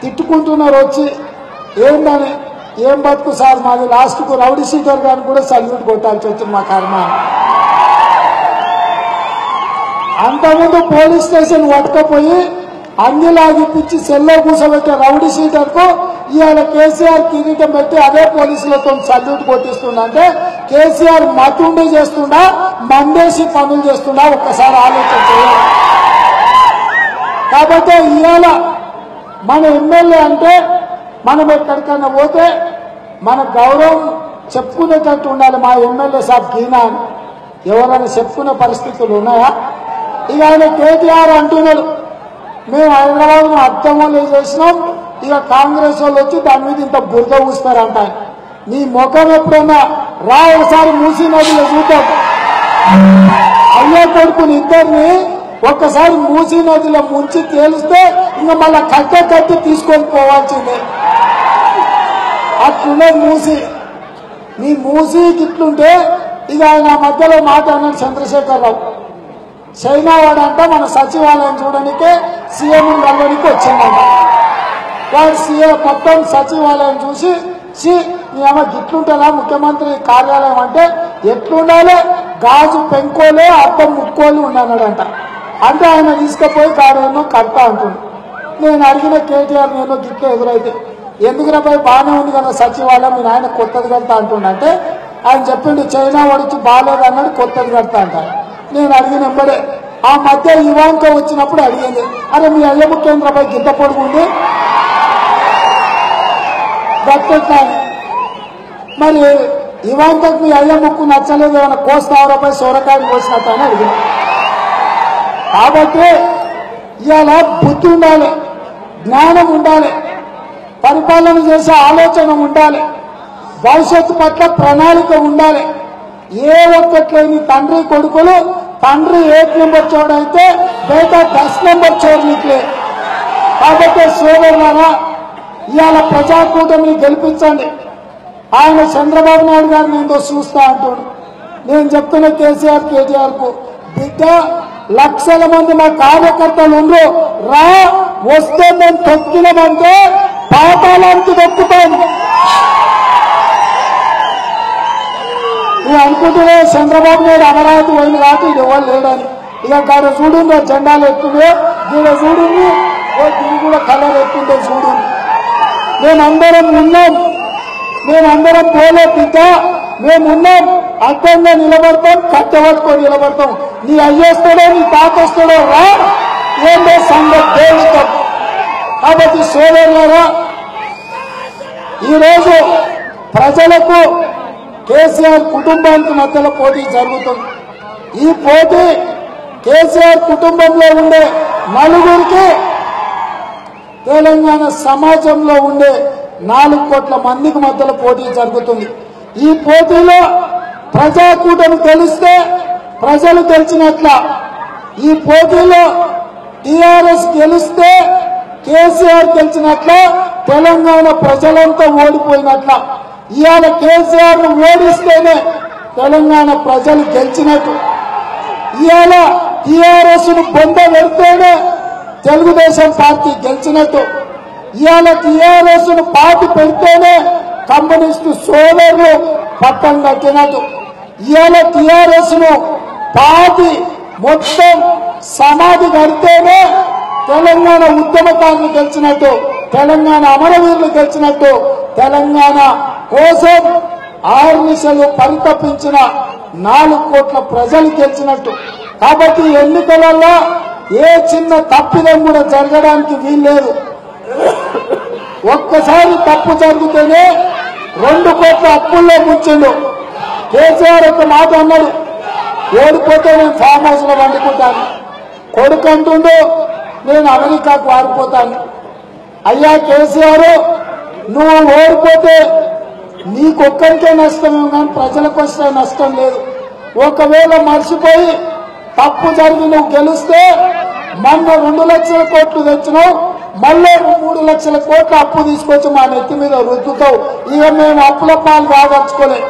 తిట్టుకుంటున్నారు వచ్చి ఏందని? ఏం బతుకు సార్ మాది? లాస్ట్కు రౌడీ సీటర్ గారిని కూడా సల్యూట్ కొట్టాల్సి వచ్చింది మా కర్మ. అంతకుముందు పోలీస్ స్టేషన్ పట్టుకపోయి అంగిలాగిప్పించి సెల్లో కూసబెట్టే రౌడీ సీటర్కు ఇవాళ కేసీఆర్ కిరీటం పెట్టి అదే పోలీసులతో సల్యూట్ కొట్టిస్తుండంటే కేసీఆర్ మతుండే చేస్తుండా మందేసి పనులు చేస్తుండా? ఒక్కసారి ఆలోచన చేయాలి కాబట్టి ఇవాళ మన ఎమ్మెల్యే అంటే మనం ఎక్కడికైనా పోతే మన గౌరవం చెప్పుకునేటట్టు ఉండాలి మా ఎమ్మెల్యే సాబ్ గీనా అని ఎవరైనా చెప్పుకునే పరిస్థితులు ఉన్నాయా? ఇక ఆయన కేటీఆర్ అంటున్నారు మేము హైదరాబాద్ అర్థంలో చేసినాం ఇక కాంగ్రెస్ వాళ్ళు వచ్చి దాని మీద ఇంత బురద ఊస్తారంట నీ ముఖం ఎప్పుడైనా రా ఒకసారి మూసి నదిలో చూద్దాం. అయ్యో కొడుకుని ఇద్దరిని ఒక్కసారి మూసీ నదిలో ముంచి తేలిస్తే ఇంకా మళ్ళా కట్ట కట్టి తీసుకొని పోవాల్సిందే. అట్లుండే మూసి. నీ మూసి ఇట్లుంటే ఇది ఆయన మధ్యలో మాట అన్నాడు చంద్రశేఖరరావు. చైనా వాడంట మన సచివాలయం చూడనికే సీఎం కలవడానికి వచ్చిందంట. వాడు సీఎం మొత్తం సచివాలయం చూసి సి ఏమో అమ్మ ముఖ్యమంత్రి కార్యాలయం అంటే? ఎట్లుండాలి? గాజు పెంకోలే అద్దం ముక్కోలు ఉన్నాడంట. అంటే ఆయన తీసుకుపోయి కాడేమో కడతా అంటుంది. నేను అడిగిన కేటీఆర్ నేను గిట్ల ఎదురైతే. ఎందుకురా పోయి బాగానే ఉంది కదా సచివాలయం మీ నాయన కొత్తది కడతా అంటుండంటే ఆయన చెప్పిండు చైనా వాడికి బాగాలేదు అన్నాడు కొత్తది కడతా అంట నేను అడిగిన వెంబడే ఆ మధ్య ఇవాంక వచ్చినప్పుడు అడిగింది. అరే మీ అయ్య కేంద్రపై గిద్ద పొడుగుంది గట్టెట్లా మరి ఇవాంతకు మీ అయ్య ముక్కు నచ్చలేదు ఏమైనా కోస్తావరపై సొరకాయలు కోసినట్టు అని అడిగింది కాబట్టి ఇవాళ బుద్ధి ఉండాలి జ్ఞానం ఉండాలి పరిపాలన చేసే ఆలోచన ఉండాలి భవిష్యత్తు పట్ల ప్రణాళిక ఉండాలి. ఏ ఒక్కట్లేని తండ్రి కొడుకులు తండ్రి ఏక్ నెంబర్ చోడైతే బయట దస్ నెంబర్ చోడు నిక్లే కాబట్టి సోదరులారా ఇవాళ ప్రజాకూటమిని గెలిపించండి. ఆయన చంద్రబాబు నాయుడు గారిని ఏందో చూస్తా అంటాడు. నేను చెప్తున్న కేసీఆర్ కేటీఆర్కు బిడ్డ లక్షల మంది మా కార్యకర్తలు ఉండ్రు. రా వస్తే మేము తొక్కినామంటే పాతాళానికి తొక్కుతాం. నువ్వు అనుకుంటున్నా చంద్రబాబు నాయుడు అమరావతి పోయింది కాబట్టి ఇది ఎవరు లేడని ఇక కాడ చూడు జెండాలు ఎత్తుండే దీని చూడుంది ఓ దీని కూడా కలర్ ఎత్తుండే చూడు మేమందరం ఉన్నాం. మేమందరం పోలే బిడ్డ మేమున్నాం అడ్డంగా నిలబడతాం కట్టబట్టుకొని నిలబడతాం. నీ అయ్యేస్తాడో నీ తాత వస్తాడో రా. ఏందో సంగతి తేలుతాం. కాబట్టి సోదరులారా ఈరోజు ప్రజలకు కేసీఆర్ కుటుంబానికి మధ్యలో పోటీ జరుగుతుంది. ఈ పోటీ కేసీఆర్ కుటుంబంలో ఉండే నలుగురికి తెలంగాణ సమాజంలో ఉండే నాలుగు కోట్ల మందికి మధ్యలో పోటీ జరుగుతుంది. ఈ పోటీలో ప్రజాకూటమి గెలిస్తే ప్రజలు గెలిచినట్ల. ఈ పోటీలో టిఆర్ఎస్ గెలిస్తే కేసీఆర్ గెలిచినట్ల తెలంగాణ ప్రజలంతా ఓడిపోయినట్ల. ఇవాళ కేసీఆర్ ఓడిస్తేనే తెలంగాణ ప్రజలు గెలిచినట్టు. ఇవాళ టిఆర్ఎస్ను బొంద పెడితేనే తెలుగుదేశం పార్టీ గెలిచినట్టు. ఇవాళ టీఆర్ఎస్ను పార్టీ పెడితేనే కమ్యూనిస్టు సోదరులు పట్టం కట్టినట్టు. ఇవాళ టీఆర్ఎస్ను పాటి మొత్తం సమాధి కడితేనే తెలంగాణ ఉద్యమకారులు గెలిచినట్టు తెలంగాణ అమరవీరులు గెలిచినట్టు తెలంగాణ కోసం ఆర్నిశలు పరితపించిన నాలుగు కోట్ల ప్రజలు గెలిచినట్టు. కాబట్టి ఎన్నికలలో ఏ చిన్న తప్పిదం కూడా జరగడానికి వీల్లేదు. ఒక్కసారి తప్పు జరిగితేనే రెండు కోట్ల అప్పుల్లో ముంచిండు. కేసీఆర్ ఒక మాట అన్నాడు. ఓడిపోతే నేను ఫామ్ హౌస్లో వండుకుంటాను. కొడుకు అంటుండు నేను అమెరికాకు వారిపోతాను. అయ్యా కేసీఆర్ నువ్వు ఓడిపోతే నీకొక్కరికే నష్టం కానీ ప్రజలకు వస్తే నష్టం లేదు. ఒకవేళ మర్చిపోయి తప్పు జరిగి నువ్వు గెలిస్తే మొన్న రెండు లక్షల కోట్లు తెచ్చినావు మళ్ళీ మూడు లక్షల కోట్ల అప్పు తీసుకొచ్చి మా నెత్తి మీద రుద్దుతావు. ఇక మేము అప్పుల పాలు కాదలుచుకోలే.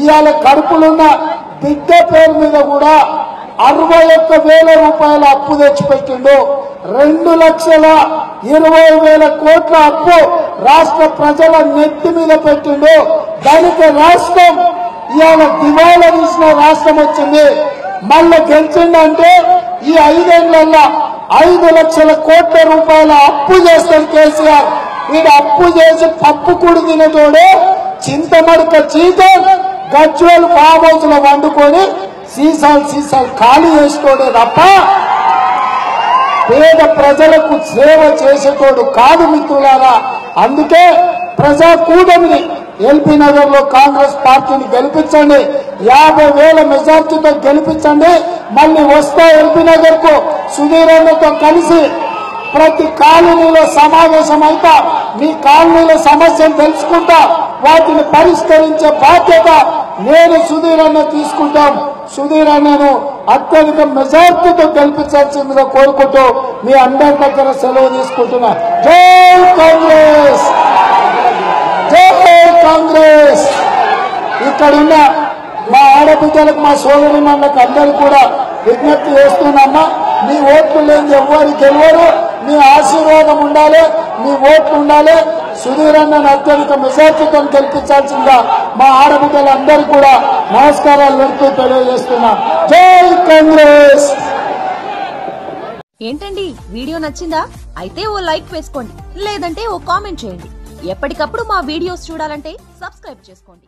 ఇవాళ కడుపులున్న బిడ్డ పేరు మీద కూడా అరవై ఒక్క వేల రూపాయల అప్పు తెచ్చిపెట్టిండు. రెండు లక్షల ఇరవై వేల కోట్ల అప్పు రాష్ట్ర ప్రజల నెత్తి మీద పెట్టిండు. దానికి రాష్ట్రం ఇవాళ దివాళా తీసిన రాష్ట్రం వచ్చింది. మళ్ళీ గెలిచిండంటే ఈ ఐదేళ్ళలో ఐదు లక్షల కోట్ల రూపాయల అప్పు చేస్తాడు కేసీఆర్. వీడు అప్పు చేసి పప్పు కుడి చింతమడక చీకం గజ్వేలు ఫామ్ హౌస్లో వండుకొని సీసాలు సీసాలు ఖాళీ చేసుకోడే తప్ప పేద ప్రజలకు సేవ చేసేటోడు కాదు మిత్రులారా. అందుకే ప్రజా కూటమిని ఎల్పీ నగర్లో కాంగ్రెస్ పార్టీని గెలిపించండి. యాభై వేల మెజార్టీతో గెలిపించండి. మళ్ళీ వస్తా ఎంపీ నగర్కు సుధీర్ కలిసి ప్రతి కాలనీలో సమావేశం అయితే మీ కాలనీల సమస్యను తెలుసుకుంటా వాటిని పరిష్కరించే బాధ్యత నేను సుధీర్ అన్న తీసుకుంటాం. సుధీర్ అన్నను అత్యధిక మెజార్టీతో గెలిపించాల్సిందిగా కోరుకుంటూ మీ అందరి దగ్గర సెలవు తీసుకుంటున్నా. జై కాంగ్రెస్! జై కాంగ్రెస్! ఇక్కడున్న మా ఆడబిడ్డలకు మా సోదరి మనకు అందరూ కూడా విజ్ఞప్తి చేస్తున్నామా? మీ ఓట్లు లేని ఎవ్వరు గెలవరు. మీ ఆశీర్వాదం ఉండాలి మీ ఓట్లు ఉండాలి. సుధీరంగా అత్యధిక మెజార్టీతో గెలిపించాల్సిందిగా మా ఆడబిడ్డలందరూ కూడా నమస్కారాలు పెడుతూ తెలియజేస్తున్నా. జై కాంగ్రెస్! ఏంటండి వీడియో నచ్చిందా? అయితే ఓ లైక్ వేసుకోండి లేదంటే ఓ కామెంట్ చేయండి. ఎప్పటికప్పుడు మా వీడియోస్ చూడాలంటే సబ్స్క్రైబ్ చేసుకోండి.